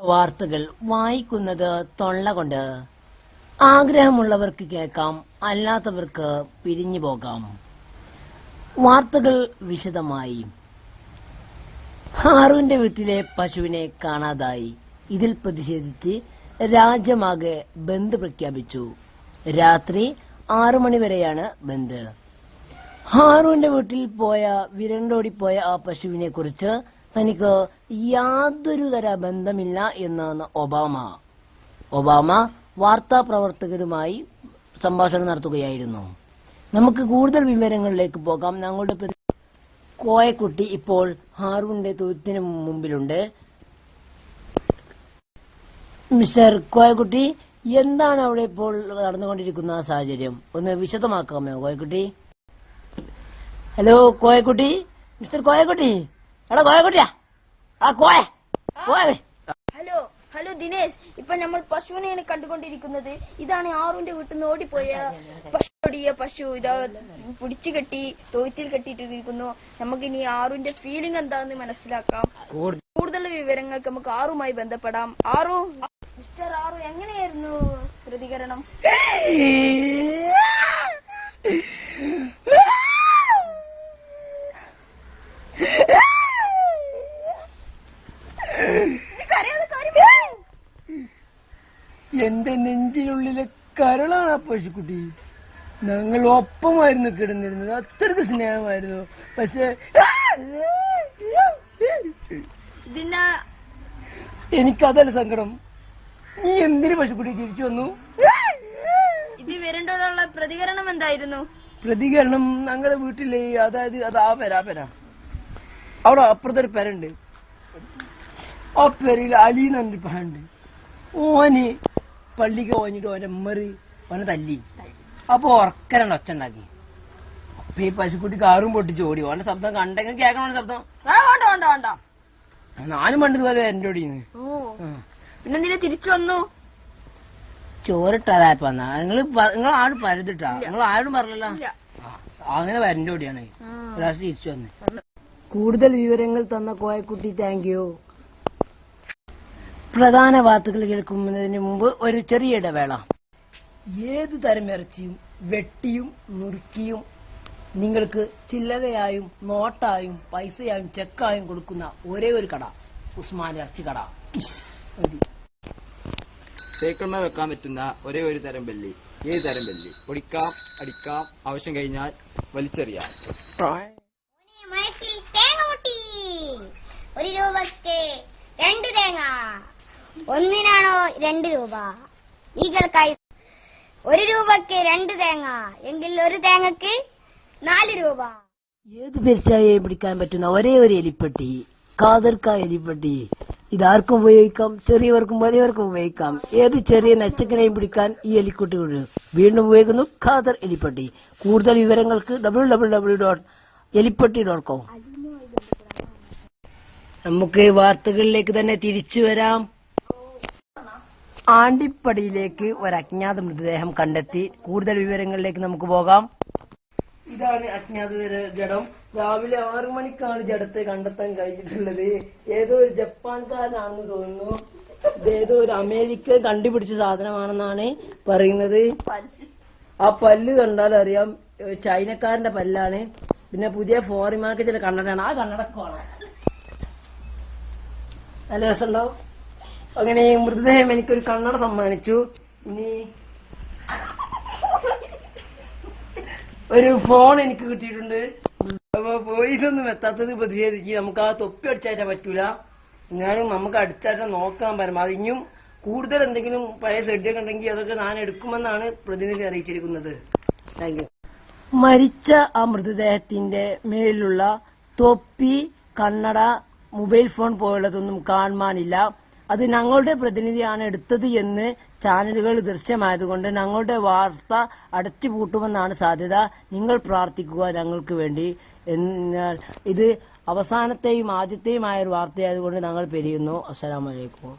വാർത്തകൾ വായിക്കുന്നത് തൊള്ള കൊണ്ട്. ആഗ്രഹമുള്ളവർക്ക് കേൾക്കാം അല്ലാത്തവർക്ക് പിരിഞ്ഞു പോകാം. വാർത്തകൾ വിശദമായി. ഹാറുവിന്റെ വീട്ടിലെ പശുവിനെ കാണാതായി. ഇതിൽ പ്രതിഷേധിച്ച് രാജ്യമാകെ ബന്ദ് പ്രഖ്യാപിച്ചു. രാത്രി ആറു മണിവരെയാണ് ബന്ദ്. ഹാറുവിന്റെ വീട്ടിൽ പോയ വിരണ്ടോടി പോയ ആ പശുവിനെ കുറിച്ച് തനിക്ക് യാതൊരു തര ബന്ധമില്ല എന്നാണ് ഒബാമ. ഒബാമ വാർത്താ പ്രവർത്തകരുമായി സംഭാഷണം നടത്തുകയായിരുന്നു. നമുക്ക് കൂടുതൽ വിവരങ്ങളിലേക്ക് പോകാം. ഞങ്ങളുടെ കോയക്കുട്ടി ഇപ്പോൾ ഹാറൂന്റെ തൊഴുത്തിന് മുമ്പിലുണ്ട്. മിസ്റ്റർ കോയക്കുട്ടി എന്താണ് അവിടെ ഇപ്പോൾ നടന്നുകൊണ്ടിരിക്കുന്ന സാഹചര്യം? ഒന്ന് വിശദമാക്കാമോ കോയക്കുട്ടി? ഹലോ കോയക്കുട്ടി. മിസ്റ്റർ കോയക്കുട്ടി. എടാ കോയക്കുട്ടിയാ. ആ Koya. Koya. Hello hello Dinesh. ഇപ്പൊ നമ്മൾ പശുവിനെയാണ് കണ്ടുകൊണ്ടിരിക്കുന്നത്. ഇതാണ് ആറുന്റെ വീട്ടിൽ നിന്ന് ഓടിപ്പോയ പശു ഓടിയ പശു ഇതാ പിടിച്ചു കെട്ടി തൊഴുത്തിൽ കെട്ടിയിട്ടിരിക്കുന്നു. നമുക്ക് ഇനി ആറുന്റെ ഫീലിംഗ് എന്താന്ന് മനസ്സിലാക്കാം. കൂടുതൽ വിവരങ്ങൾക്ക് നമുക്ക് ആറുമായി ബന്ധപ്പെടാം. ആറു മിസ്റ്റർ ആറു എങ്ങനെയായിരുന്നു പ്രതികരണം? എന്റെ നെഞ്ചിനുള്ളിലെ കരളാണ് ആ പശുക്കുട്ടി. ഞങ്ങൾ ഒപ്പമായിരുന്നു കിടന്നിരുന്നത്. അത്രയ്ക്ക് സ്നേഹമായിരുന്നു. പക്ഷെ എനിക്കതല്ല സങ്കടം. നീ എന്തിനു പശുക്കുട്ടി തിരിച്ചു വന്നു? ഇത് വരേണ്ടോടുള്ള പ്രതികരണം എന്തായിരുന്നു? പ്രതികരണം ഞങ്ങളുടെ വീട്ടിലെ അതായത് അത് ആ പെര ആ പെര. അവിടെ അപ്പുറത്തൊരു പെരുണ്ട് ആ പെരയിൽ അലി എന്നൊരു പണ്ട് ഓന് പള്ളിക്ക് പോയിട്ട് ഓന്റെ മറി ഓനെ തല്ലി. അപ്പൊ ഉറക്കരണ്ട് ഒച്ച ഉണ്ടാക്കി. അപ്പൊ ഈ പശുക്കുട്ടി കാറും പൊട്ടിച്ച് ഓടി. ഓന്റെ ശബ്ദം കണ്ടെങ്കിൽ കേൾക്കണോ ശബ്ദം. ഞാനും വേണ്ട വേണ്ട വേണ്ട. നാലും പണ്ട് പോലെ എന്റെ ഓടിന്ന് പിന്നെ നിന്നെ തിരിച്ചു വന്നു ചോറിട്ടാതായപ്പോ വന്നാ നിങ്ങൾ നിങ്ങൾ ആരും പരതിട്ടാ? നിങ്ങൾ ആരും പറഞ്ഞല്ലോ? അങ്ങനെ വരന്റെ ഓടിയാണ് തിരിച്ചു വന്ന്. കൂടുതൽ വിവരങ്ങൾ തന്ന കോയക്കുട്ടി താങ്ക് യു പ്രധാന വാർത്തകൾ കേൾക്കുന്നതിന് മുമ്പ് ഒരു ചെറിയ ഇടവേള. ഏത് തരം ഇറച്ചിയും വെട്ടിയും നുറുക്കിയും നിങ്ങൾക്ക് ചില്ലറയായും നോട്ടായും പൈസയായും ചെക്കായും കൊടുക്കുന്ന ഒരേ ഒരു കട ഉസ്മാൻ ഇറച്ചി കട. തേക്കണ്ണ. വെക്കാൻ പറ്റുന്ന ഒരേ ഒരു തരം ബെല്ലി ഏത് തരം ബെല്ലി പൊടിക്കാം അടിക്കാം ആവശ്യം കഴിഞ്ഞാൽ വലിച്ചെറിയാം. ഒരു രൂപക്ക് രണ്ട് തേങ്ങ. ഒന്നിനാണോ രണ്ട് രൂപ? ഈകൾക്കായി ഒരു രൂപക്ക് രണ്ട് തേങ്ങ എങ്കിൽ ഒരു തേങ്ങക്ക് നാല് രൂപ. ഏത് പെരിച്ചായയും പിടിക്കാൻ പറ്റുന്ന ഒരേ ഒരു എലിപ്പെട്ടി? കാതർക്ക എലിപ്പെട്ടി. ഇതാർക്കും ഉപയോഗിക്കാം? ചെറിയവർക്കും വലിയവർക്കും ഉപയോഗിക്കാം. ഏത് ചെറിയ നച്ചക്കിനെയും പിടിക്കാൻ ഈ എലിക്കുട്ടി വീണ്ടും ഉപയോഗിക്കുന്നു ഖാദർ എലിപ്പെട്ടി. കൂടുതൽ വിവരങ്ങൾക്ക് W W W dot Elippetti dot com നമുക്ക് വാർത്തകളിലേക്ക് തന്നെ തിരിച്ചു വരാം. ആണ്ടിപ്പടിയിലേക്ക് ഒരു അജ്ഞാത മൃതദേഹം കണ്ടെത്തി. കൂടുതൽ വിവരങ്ങളിലേക്ക് നമുക്ക് പോകാം. ഇതാണ് അജ്ഞാത ജഡം രാവിലെ ആറു മണിക്കാണ് ജഡത്തെ കണ്ടെത്താൻ കഴിഞ്ഞിട്ടുള്ളത്. ഏതോ ഒരു ജപ്പാൻകാരനാണെന്ന് തോന്നുന്നു. ഏതോ ഒരു അമേരിക്ക കണ്ടുപിടിച്ച സാധനമാണെന്നാണ് പറയുന്നത്. ആ പല്ല് കണ്ടാൽ അറിയാം. ചൈനക്കാരന്റെ പല്ലാണ്. പിന്നെ പുതിയ ഫോറിൻ മാർക്കറ്റിലെ കണ്ണടയാണ് ആ കണ്ണടക്കമാണ്. നല്ല രസമുണ്ടാവും അങ്ങനെ മൃതദേഹം എനിക്കൊരു കണ്ണട സമ്മാനിച്ചു. ഇനി ഒരു ഫോൺ എനിക്ക് കിട്ടിയിട്ടുണ്ട്. അപ്പൊ പോലീസൊന്നും എത്താത്തത് പ്രതിഷേധിച്ച് നമുക്ക് ആ തൊപ്പി അടിച്ചാറ്റാൻ പറ്റൂല. എന്നാലും നമുക്ക് അടിച്ചാറ്റാൻ നോക്കാൻ പരമാവധി ഇനിയും കൂടുതൽ എന്തെങ്കിലും പഴയ സെഡൊക്കെ ഉണ്ടെങ്കിൽ അതൊക്കെ ഞാൻ എടുക്കുമെന്നാണ് പ്രതിനിധി അറിയിച്ചിരിക്കുന്നത്. താങ്ക് യു മരിച്ച ആ മൃതദേഹത്തിന്റെ മേലുള്ള തൊപ്പി കണ്ണട മൊബൈൽ ഫോൺ പോലുള്ളതൊന്നും കാണുവാനില്ല. അത് ഞങ്ങളുടെ പ്രതിനിധിയാണ് എടുത്തത് എന്ന് ചാനലുകൾ ദൃശ്യമായതുകൊണ്ട് ഞങ്ങളുടെ വാർത്ത അടച്ചുപൂട്ടുമെന്നാണ് സാധ്യത. നിങ്ങൾ പ്രാർത്ഥിക്കുക ഞങ്ങൾക്ക് വേണ്ടി. ഇത് അവസാനത്തെയും ആദ്യത്തെയുമായ ഒരു വാർത്തയായതുകൊണ്ട് ഞങ്ങൾ പെരിയുന്നു. അസ്സലാമലൈക്കും